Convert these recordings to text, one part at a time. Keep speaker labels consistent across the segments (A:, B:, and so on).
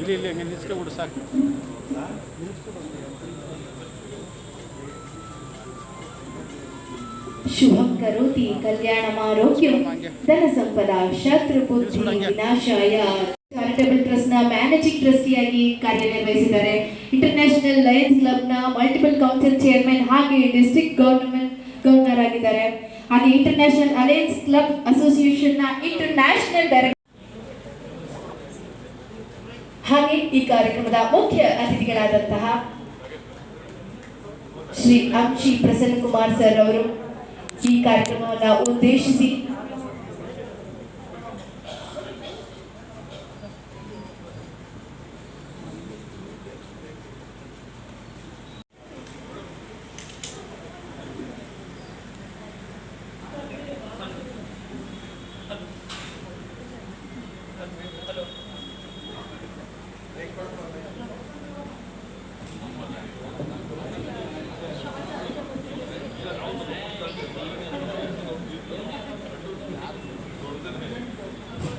A: ಇಲ್ಲಿ ಇಲ್ಲಿ ಹಂಗೆ ನಿಲ್ಸ್ಕೊಬಿಡು ಸಾಕು
B: ಶುಭಂ ಕರೋತಿ ಕಲ್ಯಾಣಮಾರೋಗ್ಯಂ ಧನ ಸಂಪದ ಶತ್ರು ಬುದ್ಧಿ ವಿನಾಶಾಯ ಚಾರಿಟಬಲ್ ಟ್ರಸ್ಟ್ ಮ್ಯಾನೇಜಿಂಗ್ ಟ್ರಸ್ಟಿಯಾಗಿ ಕಾರ್ಯನಿರ್ವಹಿಸಿದ್ದಾರೆ. ಇಂಟರ್ನ್ಯಾಷನಲ್ ಲಯನ್ಸ್ ಕ್ಲಬ್ನ ಮಲ್ಟಿಪಲ್ ಕೌನ್ಸಿಲ್ ಚೇರ್ಮನ್ ಹಾಗೆ ಡಿಸ್ಟ್ರಿಕ್ಟ್ ಗವರ್ನಮೆಂಟ್ ಗವರ್ನರ್ ಆಗಿದ್ದಾರೆ. ಹಾಗೆ ಇಂಟರ್ನ್ಯಾಷನಲ್ ಅಲಯನ್ಸ್ ಕ್ಲಬ್ ಅಸೋಸಿಯೇಷನ್ನ ಇಂಟರ್ನ್ಯಾಷನಲ್ ಡೈರೆಕ್ಟರ್ ಹಾಗೆ ಈ ಕಾರ್ಯಕ್ರಮದ ಮುಖ್ಯ ಅತಿಥಿಗಳಾದಂತಹ ಶ್ರೀ ಅಂಶಿ ಪ್ರಸನ್ನ ಕುಮಾರ್ ಸರ್ ಅವರು ಈ ಕಾರ್ಯಕ್ರಮವನ್ನು ಉದ್ದೇಶಿಸಿ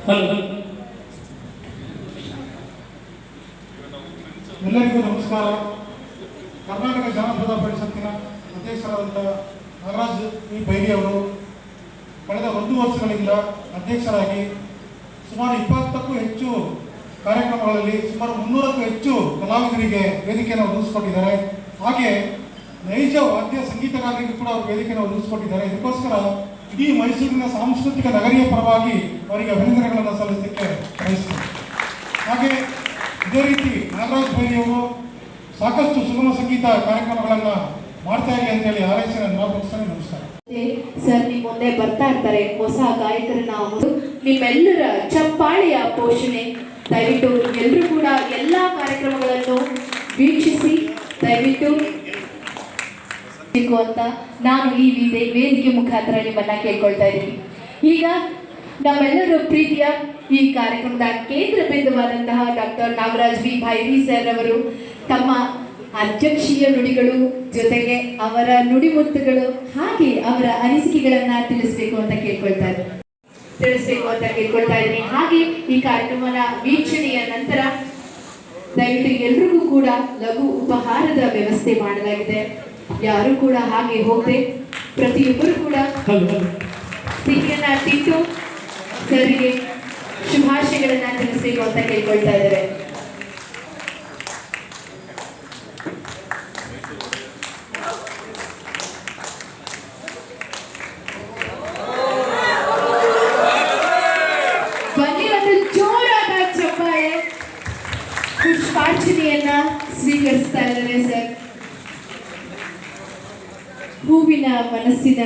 C: ಎಲ್ಲರಿಗೂ ನಮಸ್ಕಾರ. ಕರ್ನಾಟಕ ಜಾನಪದ ಪರಿಷತ್ತಿನ ಅಧ್ಯಕ್ಷರಾದಂಥ ನಾಗರಾಜ್ ಈ ಬೈರಿ ಅವರು ಕಳೆದ ಒಂದು ವರ್ಷಗಳಿಂದ ಅಧ್ಯಕ್ಷರಾಗಿ ಸುಮಾರು ಇಪ್ಪತ್ತಕ್ಕೂ ಹೆಚ್ಚು ಕಾರ್ಯಕ್ರಮಗಳಲ್ಲಿ ಸುಮಾರು ಮುನ್ನೂರಕ್ಕೂ ಹೆಚ್ಚು ಕಲಾವಿದರಿಗೆ ವೇದಿಕೆಯನ್ನು ಒದಗಿಸಿಕೊಟ್ಟಿದ್ದಾರೆ. ಹಾಗೆ ನೈಜ ವಾದ್ಯ ಸಂಗೀತಗಾರರಿಗೂ ಕೂಡ ಅವರು ವೇದಿಕೆಯನ್ನು ಒದಗಿಸಿಕೊಟ್ಟಿದ್ದಾರೆ. ಇದಕ್ಕೋಸ್ಕರ ಇಡೀ ಮೈಸೂರಿನ ಸಾಂಸ್ಕೃತಿಕ ನಗರಿಯ ಪರವಾಗಿ ಅವರಿಗೆ ಅಭಿನಂದನೆಗಳನ್ನು ಸಲ್ಲಿಸಲಿಕ್ಕೆ ಬಯಸ್ತೇನೆ. ಹಾಗೆ ಇದೇ ರೀತಿ ನಾಗರಾಜ್ ಸಾಕಷ್ಟು ಸುಗಮ ಸಂಗೀತ ಕಾರ್ಯಕ್ರಮಗಳನ್ನು ಮಾಡ್ತಾ ಅಂತೇಳಿ ಹಾರೈಸಿ ನಾನು ಮಾತನಾಡ್ತಾನೆ ನಮಸ್ಕಾರ
B: ಸರ್, ನೀವು ಮುಂದೆ ಬರ್ತಾ ಇರ್ತಾರೆ, ಹೊಸ ಗಾಯಕರನ್ನ ನಾವು ನಿಮ್ಮೆಲ್ಲರ ಚಪ್ಪಾಳೆಯ ಪೋಷಣೆ. ದಯವಿಟ್ಟು ಎಲ್ಲರೂ ಕೂಡ ಎಲ್ಲಾ ಕಾರ್ಯಕ್ರಮಗಳನ್ನು ವೀಕ್ಷಿಸಿ, ದಯವಿಟ್ಟು ಅಂತ ನಾನು ಈ ವೇದಿ- ವೇದಿಕೆ ಮುಖಾಂತರ ನಿಮ್ಮನ್ನ ಕೇಳ್ಕೊಳ್ತಾ ಇದ್ದೀನಿ. ಈಗ ನಮ್ಮೆಲ್ಲರೂ ಪ್ರೀತಿಯ ಈ ಕಾರ್ಯಕ್ರಮದ ಕೇಂದ್ರ ಬಿಂದುವಾದಂತಹ doctor Nagaraj V Bhairi sir ಅವರು ತಮ್ಮ ಅಧ್ಯಕ್ಷೀಯ ನುಡಿಗಳು ಜೊತೆಗೆ ಅವರ ನುಡಿಮುತ್ತುಗಳು ಹಾಗೆ ಅವರ ಅನಿಸಿಕೆಗಳನ್ನ ತಿಳಿಸ್ಬೇಕು ಅಂತ ಕೇಳ್ಕೊಳ್ತಾ ಇದ್ದೀನಿ. ತಿಳಿಸ್ಬೇಕು ಅಂತ ಕೇಳ್ಕೊಳ್ತಾ ಇದ್ದೀನಿ. ಹಾಗೆ ಈ ಕಾರ್ಯಕ್ರಮದ ವೀಕ್ಷಣೆಯ ನಂತರ ದಯವಿಟ್ಟು ಎಲ್ರಿಗೂ ಕೂಡ ಲಘು ಉಪಹಾರದ ವ್ಯವಸ್ಥೆ ಮಾಡಲಾಗಿದೆ. ಯಾರು ಕೂಡ ಹಾಗೆ ಹೋಗದೆ ಪ್ರತಿಯೊಬ್ಬರು ಕೂಡ ಸಿಹಿಯನ್ನ ತಿಂದು ಸರಿಗೆ ಶುಭಾಶಯಗಳನ್ನ ತಿಳಿಸಬೇಕು ಅಂತ ಕೇಳ್ಕೊಳ್ತಾ ಇದ್ದಾರೆ. ಜೋರಾದ ಚಪ್ಪಾಳೆ. ಪುಷ್ಪಾರ್ಚನೆಯನ್ನ ಸ್ವೀಕರಿಸ್ತಾ ಇದ್ದಾರೆ ಸರ್. ಹೂವಿನ ಮನಸ್ಸಿನ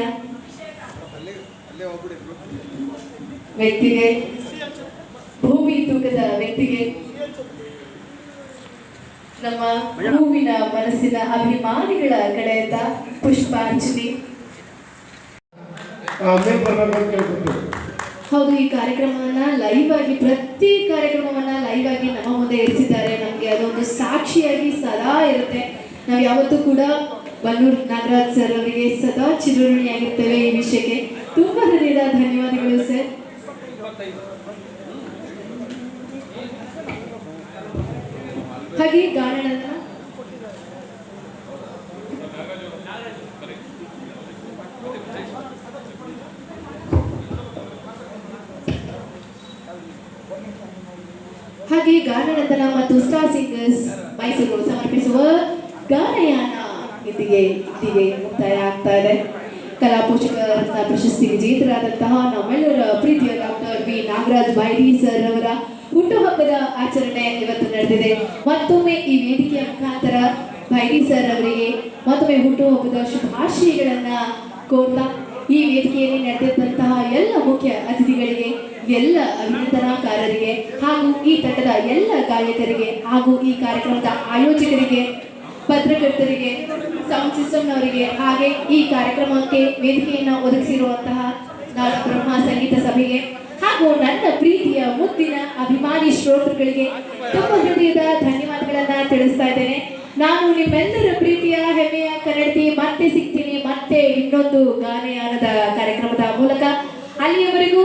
B: ವ್ಯಕ್ತಿಗೆ ಭೂಮಿ ತೂಕದ ವ್ಯಕ್ತಿಗೆ ನಮ್ಮ ಹೂವಿನ ಮನಸ್ಸಿನ ಅಭಿಮಾನಿಗಳ ಕಡೆಯಿಂದ ಪುಷ್ಪಾರ್ಚನೆ
C: ಕೇಳ್ಕೊತೀವಿ.
B: ಹೌದು ಈ ಕಾರ್ಯಕ್ರಮವನ್ನ ಲೈವ್ ಆಗಿ ಪ್ರತಿ ಕಾರ್ಯಕ್ರಮವನ್ನ ಲೈವ್ ಆಗಿ ನಮ್ಮ ಮುಂದೆ ಇರಿಸಿದ್ದಾರೆ. ನಮಗೆ ಅದೊಂದು ಸಾಕ್ಷಿಯಾಗಿ ಸದಾ ಇರುತ್ತೆ. ನಾವು ಯಾವತ್ತೂ ಕೂಡ ಬನ್ನೂರು ನಾಗರಾಜ್ ಸರ್ ಅವರಿಗೆ ಸದಾ ಚಿರಋಣಿಯಾಗಿರ್ತೇವೆ ಈ ವಿಷಯಕ್ಕೆ ತುಂಬಾ ಹೃದಯದ ಧನ್ಯವಾದಗಳು, ಸರ್. ಹಾಗೆ ಗಾನನ ಹಾಗೆ ಗಾನನಂದನ ಮತ್ತು ಸ್ಟಾರ್ ಸಿಂಗರ್ಸ್ ಮೈಸೂರು ಸಮರ್ಪಿಸುವ ಗಾನಯಾನ ಇದಿಗೆ ಇದಿಗೆ ಮುಕ್ತಾಯ ಆಗ್ತಾ ಇದೆ. ಕಲಾ ಪೋಷಕರತ್ನ ಪ್ರಶಸ್ತಿ ವಿಜೇತರಾದಂತಹ ನಮ್ಮೆಲ್ಲರ ಪ್ರೀತಿಯ doctor B Nagaraj Byri sir ಅವರ ಹುಟ್ಟುಹಬ್ಬದ ಆಚರಣೆ ಇವತ್ತು ನಡೆದಿದೆ. ಮತ್ತೊಮ್ಮೆ ಈ ವೇದಿಕೆಯ ಮುಖಾಂತರ ಬೈರಿ ಸರ್ ಅವರಿಗೆ ಮತ್ತೊಮ್ಮೆ ಹುಟ್ಟುಹಬ್ಬದ ಶುಭಾಶಯಗಳನ್ನ ಕೋರ್ತಾ ಈ ವೇದಿಕೆಯಲ್ಲಿ ನಡೆದಿದ್ದಂತಹ ಎಲ್ಲ ಮುಖ್ಯ ಅತಿಥಿಗಳಿಗೆ, ಎಲ್ಲ ಅಭಿನಂದನಾಕಾರರಿಗೆ ಹಾಗೂ ಈ ತಂಡದ ಎಲ್ಲ ಗಾಯಕರಿಗೆ ಹಾಗೂ ಈ ಕಾರ್ಯಕ್ರಮದ ಆಯೋಜಕರಿಗೆ ಪತ್ರಕರ್ತರಿಗೆ ಸೌಂಡ್ ಸಿಸ್ಟಮ್ನವರಿಗೆ ಹಾಗೆ ಈ ಕಾರ್ಯಕ್ರಮಕ್ಕೆ ವೇದಿಕೆಯನ್ನು ಒದಗಿಸಿರುವಂತಹ ನಾಡ ಬ್ರಹ್ಮ ಸಂಗೀತ ಸಭೆಗೆ ಹಾಗೂ ನನ್ನ ಪ್ರೀತಿಯ ಮುದ್ದಿನ ಅಭಿಮಾನಿ ಶ್ರೋತೃಗಳಿಗೆ ತುಂಬ ಹೃದಯದ ಧನ್ಯವಾದಗಳನ್ನು ತಿಳಿಸ್ತಾ ಇದ್ದೇನೆ. ನಾನು ನಿಮ್ಮೆಲ್ಲರ ಪ್ರೀತಿಯ ಹೆಮ್ಮೆಯ ಕನ್ನಡತಿ ಮತ್ತೆ ಸಿಗ್ತೀನಿ, ಮತ್ತೆ ಇನ್ನೊಂದು ಗಾನಯಾನದ ಕಾರ್ಯಕ್ರಮದ ಮೂಲಕ. ಅಲ್ಲಿಯವರೆಗೂ